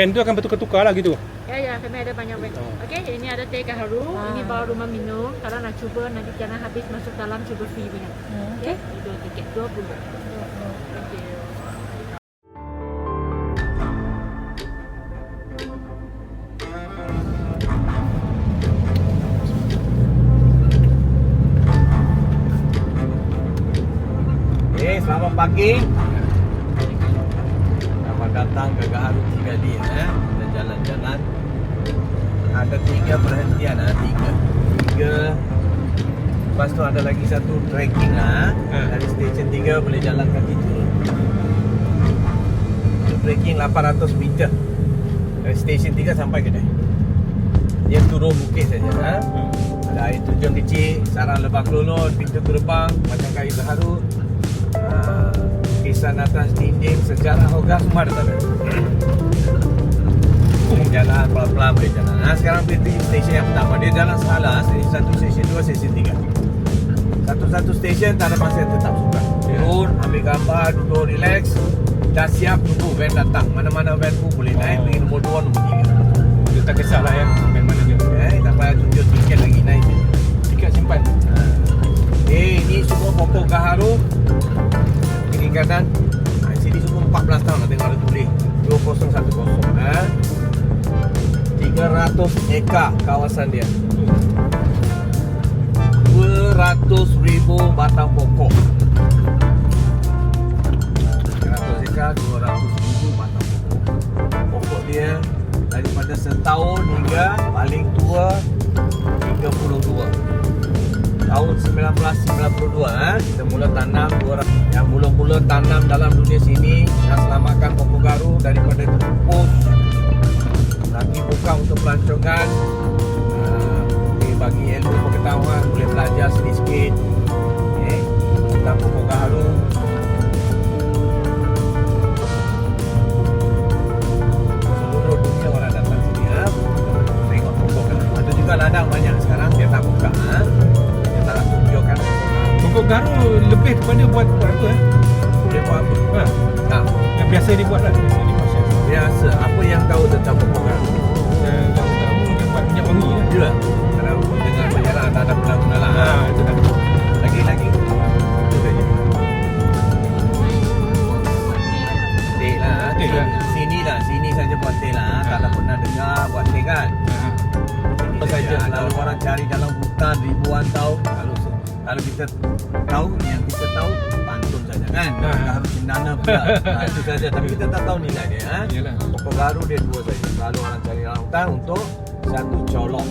Band tu akan bertukar-tukar lah gitu. Ya, ya. Kami ada banyak band. Oh. Okey, ini ada teh kaharu. Ah. Ini bawa rumah minum. Kalau nak cuba, nanti jangan habis masuk dalam cuba free punya. Hmm, okey? Itu tiket 20. Thank you. Selamat pagi jalan ke Garut tiga eh. Kita jalan-jalan. Ada tiga perhentian ada tiga. Tiga Lepas tu ada lagi satu trekking ha. Dari stesen tiga boleh jalan kaki tu Itu trekking 800 meter Dari stesen tiga sampai kedai Dia turun bukit saja ha. Ada air terjun kecil Sarang lebak lulut Pintu terbang Macam kayu terharu ha. Ah kisah atas dinding, sejarah hogar semua ada jalan pelan-pelan boleh jalan. Nah, sekarang pergi stesen yang pertama. Dia jalan salah, stesen 1, stesen 2, stesen 3. Satu-satu stesen tak ada masa tetap suka. Turun, ambil gambar, duduk relax. Dah siap tunggu van datang. Mana-mana van pun boleh naik pergi nombor 2, nombor 3. Dia tak kisahlah ya. Main mana je. Eh, tak payah tunjuk tiket lagi naik je. Tiket simpan. Eh, ini semua pokok gaharu. Kanan. Sini semua 14 tahun lah tengok ada tulis. 2010. Ha? 300 ekar kawasan dia. 200 ribu batang pokok. 300 ekar, 200 ribu batang pokok. Pokok dia daripada setahun hingga paling tua 32 tahun 1992 eh, kita mula tanam 200 yang mula-mula tanam dalam dunia sini yang selamatkan pokok garu daripada terupus lagi buka untuk pelancongan. Uh, bagi ilmu pengetahuan boleh belajar sedikit-sedikit. Okay, tentang pokok garu Buat teh lah. Tak ada pernah dengar buat teh kan. Ha. Apa saja. Lalu orang cari dalam hutan ribuan tahun. Kalau kalau kita tahu yang kita tahu pantun saja kan. Ha. Tak harus menanam pula. Ha, itu saja. Tapi kita tak tahu nilai dia. Ha? Yalah. Pokok baru dia dua saja. Lalu orang cari dalam hutan untuk satu colok.